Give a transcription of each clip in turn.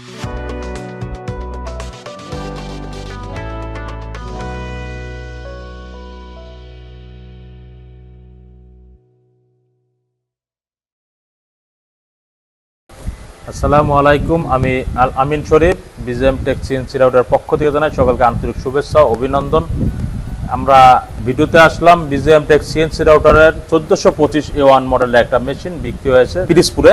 আসসালামু আলাইকুম, আমি Al Amin Sharif, BJM tech CNC router পক্ষ থেকে জানাই সকলকে আন্তরিক শুভেচ্ছা অভিনন্দন। আমরা ভিডিওতে আসলাম বিজেএম টেক সিএনসি রাউটারের চোদ্দোশো পঁচিশ এ ওয়ান মডেলের একটা মেশিন বিক্রি হয়েছে পিরিসপুরে।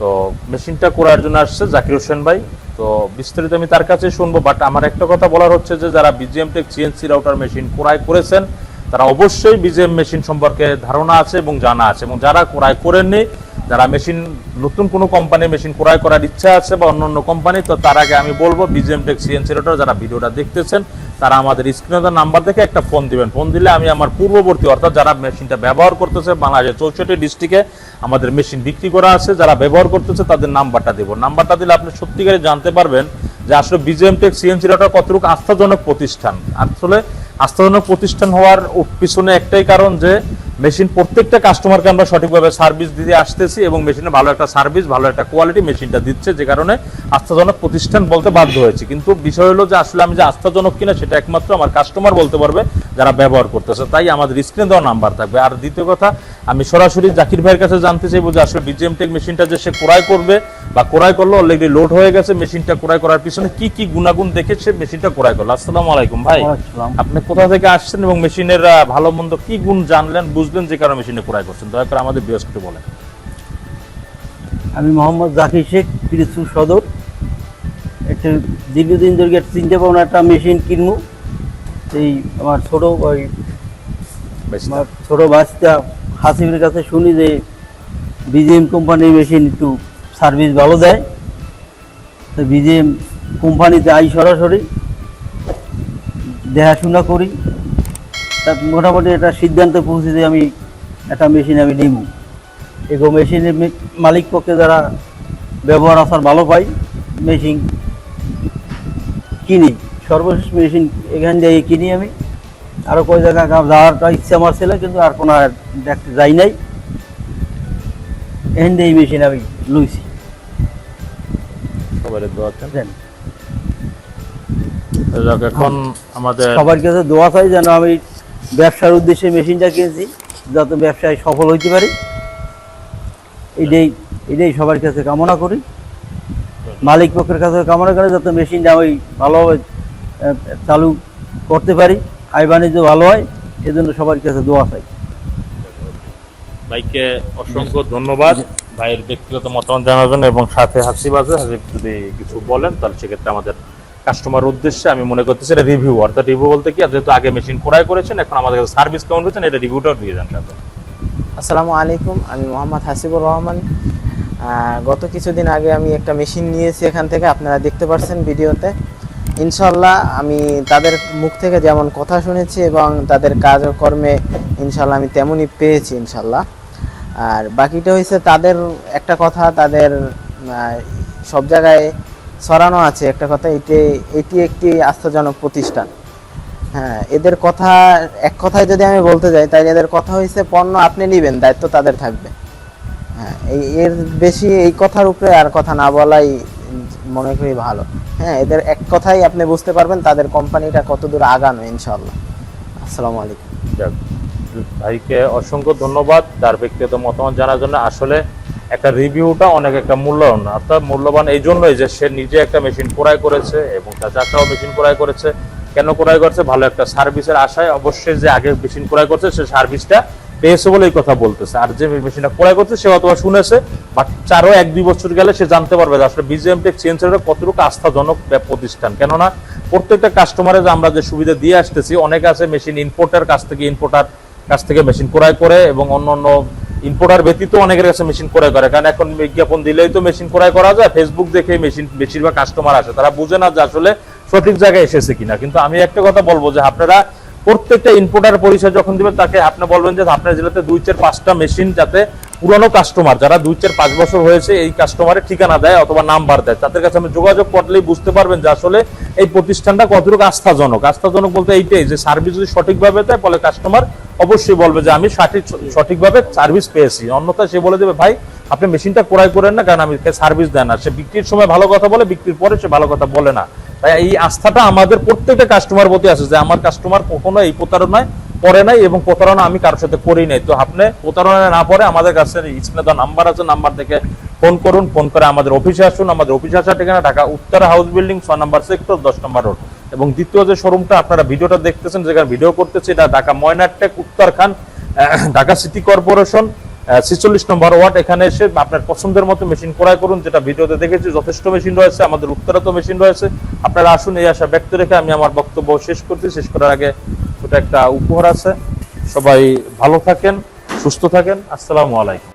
তো মেশিনটা করার জন্য আসছে জাকির হোসেন ভাই। তো বিস্তারিত আমি তার কাছে শুনব বাট আমার একটা কথা বলার হচ্ছে যে, যারা BGM tech CNC router machine ক্রয় করেছেন, তারা অবশ্যই বিজিএম মেশিন সম্পর্কে ধারণা আছে এবং জানা আছে। এবং যারা ক্রয় করেননি, যারা মেশিন নতুন কোনো কোম্পানির মেশিন ক্রয় করার ইচ্ছা আছে বা অন্য অন্য কোম্পানি তো তার আগে আমি বলব বিজিএম টেক সিএনসি রাউটার যারা ভিডিওটা দেখতেছেন তারা আমাদের স্ক্রিনে নাম্বার দেখে একটা ফোন দিবেন। ফোন দিলে আমি আমার পূর্ববর্তী, অর্থাৎ যারা মেশিনটা ব্যবহার করতেছে, বাংলাদেশের চৌষট্টি ডিস্ট্রিক্টে আমাদের মেশিন বিক্রি করা আছে, যারা ব্যবহার করতেছে, তাদের নাম্বারটা দেবো। নাম্বারটা দিলে আপনি সত্যিকারে জানতে পারবেন যে আসলে বিজেএম টেক সিএনসি ডাটা কতটুকু আস্থাজনক প্রতিষ্ঠান। আসলে আস্থাজনক প্রতিষ্ঠান হওয়ার পিছনে একটাই কারণ যে মেশিন, প্রত্যেকটা কাস্টমারকে আমরা সঠিকভাবে সার্ভিস দিতে আসতেছি এবং মেশিনে ভালো একটা সার্ভিস ভালো একটা কোয়ালিটি মেশিনটা দিচ্ছে, যে কারণে আস্থাজনক প্রতিষ্ঠান বলতে বাধ্য হয়েছে। কিন্তু বিষয় হলো যে আসলে আমি যে আস্থাজনক কিনা সেটা একমাত্র আমার কাস্টমার বলতে পারবে, যারা ব্যবহার করতেছে। তাই আমাদের স্ক্রিনে দেওয়া নাম্বার থাকবে। আর দ্বিতীয় কথা, আমি সরাসরি জাকির ভাইয়ের কাছে জানতে চাইব যে আসলে বিজিএম টেক মেশিনটা যে সে ক্রয় করবে বা ক্রয় করল অলরেডি লোড হয়ে গেছে মেশিনটা ক্রয় করার পিছনে কি কি গুণাগুণ দেখে সে মেশিনটা ক্রয় করল? আসসালামু আলাইকুম ভাই। আপনি কোথা থেকে আসছেন এবং মেশিনের ভালো মন্দ কি গুণ জানলেন বুঝলেন যে কারণে মেশিনে ক্রয় করছেন? দয়া করে আমাদের বৃহস্পতি বলেন। আমি মোহাম্মদ জাকির শেখ পিরিজপুর সদর। একটা দীর্ঘদিন ধরে চিন্তা ভাবনা একটা মেশিন কিনবো। এই আমার ছোট ওই ছোট বাচ্চা হাসিমের কাছে শুনি যে বিজিএম কোম্পানির মেশিন একটু সার্ভিস ভালো দেয়। তো বিজিএম কোম্পানিতে আই সরাসরি। দেখাশোনা করি। তা মোটামুটি একটা সিদ্ধান্তে পৌঁছে যে আমি একটা মেশিন আমি নিব। এগো মেশিনের মালিক পক্ষে যারা ব্যবহার আসার ভালো পাই মেশিন কিনি। সর্বশেষ মেশিন এখান থেকে কিনি আমি। আরও কয় জায়গা গা- যাওয়ার একটা ইচ্ছা আমার ছিল, কিন্তু আর কোনো দেখতে যাই নাই। এখান থেকে মেশিন আমি লইছি। সবাই দোয়া চান। এখন আমাদের সবার কাছে দোয়া চাই যেন আমি ব্যবসার উদ্দেশ্যে মেশিনটা কিনছি যাতে ব্যবসায় সফল হইতে পারি। এটাই এটাই সবার কাছে কামনা করি। মালিক পক্ষের কাছে কামনা করে যাতে মেশিনটা আমি ভালোভাবে চালু করতে পারি আয় বাণিজ্য ভালো হয় এজন্য সবার কাছে দোয়া চাই। ভাইকে অসংখ্য ধন্যবাদ। ভাইয়ের ব্যক্তিগত মতামত জানার জন্য এবং সাথে হাসিব আছে। হাসিব যদি কিছু বলেন, তাহলে সেক্ষেত্রে আমাদের কাস্টমার উদ্দেশ্যে আমি মনে করতেছি এটা রিভিউ অর্থাৎ রিভিউ বলতে কি যেহেতু আগে মেশিন ক্রয় করেছেন, এখন আমাদের কাছে সার্ভিস কেমন করেছেন এটা রিভিউটাও দিয়ে যান আসসালামু আলাইকুম, আমি মোহাম্মদ হাসিবুর রহমান। গত কিছুদিন আগে আমি একটা মেশিন নিয়েছি এখান থেকে, আপনারা দেখতে পাচ্ছেন ভিডিওতে। ইনশাল্লাহ আমি তাদের মুখ থেকে যেমন কথা শুনেছি এবং তাদের কাজকর্মে ইনশাল্লাহ আমি তেমনই পেয়েছি ইনশাল্লাহ আর বাকিটা হয়েছে তাদের একটা কথা, তাদের সব জায়গায় ছড়ানো আছে একটা কথা, এটি এটি একটি আস্থাজনক প্রতিষ্ঠান। হ্যাঁ এদের কথা, এক কথায় যদি আমি বলতে যাই তাই এদের কথা হয়েছে পণ্য আপনি নেবেন, দায়িত্ব তাদের থাকবে। হ্যাঁ এর বেশি এই কথার উপরে আর কথা না বলাই মনে করি ভালো। হ্যাঁ এদের এক কথাই আপনি বুঝতে পারবেন, তাদের কোম্পানিটা কত দূর আগানো ইনশাল্লাহ আসসালামু আলাইকুম। ভাইকে অসংখ্য ধন্যবাদ, তার ব্যক্তিগত মতামত জানার জন্য। আসলে একটা রিভিউটা অনেক একটা মূল্যবান, অর্থাৎ মূল্যবান এই জন্যই যে সে নিজে একটা মেশিন ক্রয় করেছে এবং তার চাচাও মেশিন ক্রয় করেছে। কেন ক্রয় করছে? ভালো একটা সার্ভিসের আশায় অবশ্যই যে আগে মেশিন ক্রয় করছে, সে সার্ভিসটা পেয়েছে বলে এই কথা বলতেছে। আর যে মেশিনটা ক্রয় করছে সে অথবা শুনেছে, বাট চারও এক দুই বছর গেলে সে জানতে পারবে যে আসলে বিজিএম টেক চেঞ্জের কতটুকু আস্থাজনক প্রতিষ্ঠান। কেননা প্রত্যেকটা কাস্টমারে আমরা যে সুবিধা দিয়ে আসতেছি, অনেকে আছে মেশিন ইম্পোর্টার কাছ থেকে ইম্পোর্টার কাছ থেকে মেশিন ক্রয় করে এবং অন্য অন্য ইম্পোর্টার ব্যতীত অনেকের কাছে মেশিন ক্রয় করে। কারণ এখন বিজ্ঞাপন দিলেই তো মেশিন ক্রয় করা যায় ফেসবুক দেখে মেশিন বেশিরভাগ কাস্টমার আসে। তারা বুঝে না যে আসলে সঠিক জায়গায় এসেছে কিনা। কিন্তু আমি একটা কথা বলব যে আপনারা প্রত্যেকটা ইম্পোর্টার পরিচয় যখন দিবেন, তাকে আপনি বলবেন যে আপনার জেলাতে দুই চার পাঁচটা মেশিন যাতে পুরানো কাস্টমার যারা দুই চার পাঁচ বছর হয়েছে, এই কাস্টমারের ঠিকানা দেয় অথবা নাম্বার দেয়। তাদের কাছে আমি যোগাযোগ করলেই বুঝতে পারবেন যে আসলে এই প্রতিষ্ঠানটা কতটুকু আস্থাজনক। আস্থাজনক বলতে এইটাই যে সার্ভিস যদি সঠিকভাবে দেয়, ফলে কাস্টমার অবশ্যই বলবে যে আমি সঠিক, সঠিকভাবে সার্ভিস পেয়েছি। অন্যথায় সে বলে দেবে, ভাই, আপনি মেশিনটা ক্রয় করেন না কারণ আমি সার্ভিস দেন না। সে বিক্রির সময় ভালো কথা বলে, বিক্রির পরে সে ভালো কথা বলে না। তাই এই আস্থাটা আমাদের প্রত্যেকটা কাস্টমার প্রতি আছে যে আমার কাস্টমার কখনো এই প্রতারণায় পরে নাই এবং প্রতারণা আমি কারোর সাথে করি নাই। তো আপনি প্রতারণা না পরে আমাদের কাছে স্ক্রিনে নাম্বার আছে নাম্বার থেকে ফোন করুন ফোন করে আমাদের অফিসে আসুন। আমাদের অফিসে আসার ঠিকানা ঢাকা উত্তরা হাউস বিল্ডিং ছয় নাম্বার সেক্টর দশ নম্বর রোড এবং দ্বিতীয় যে শোরুমটা আপনারা ভিডিওটা দেখতেছেন যেখানে ভিডিও করতেছে এটা ঢাকা ময়নারটেক উত্তরখান আহ, ঢাকা সিটি কর্পোরেশন ছিচল্লিশ নম্বর ওয়ার্ড। এখানে এসে আপনার পছন্দের মতো মেশিন ক্রয় করুন যেটা ভিডিওতে দেখেছি যথেষ্ট মেশিন রয়েছে আমাদের উত্তরাতো মেশিন রয়েছে। আপনারা আসুন এই আশা ব্যক্ত রেখে আমি আমার বক্তব্য শেষ করছি। শেষ করার আগে ছোট একটা উপহার আছে। সবাই ভালো থাকেন সুস্থ থাকেন। আসসালামু আলাইকুম।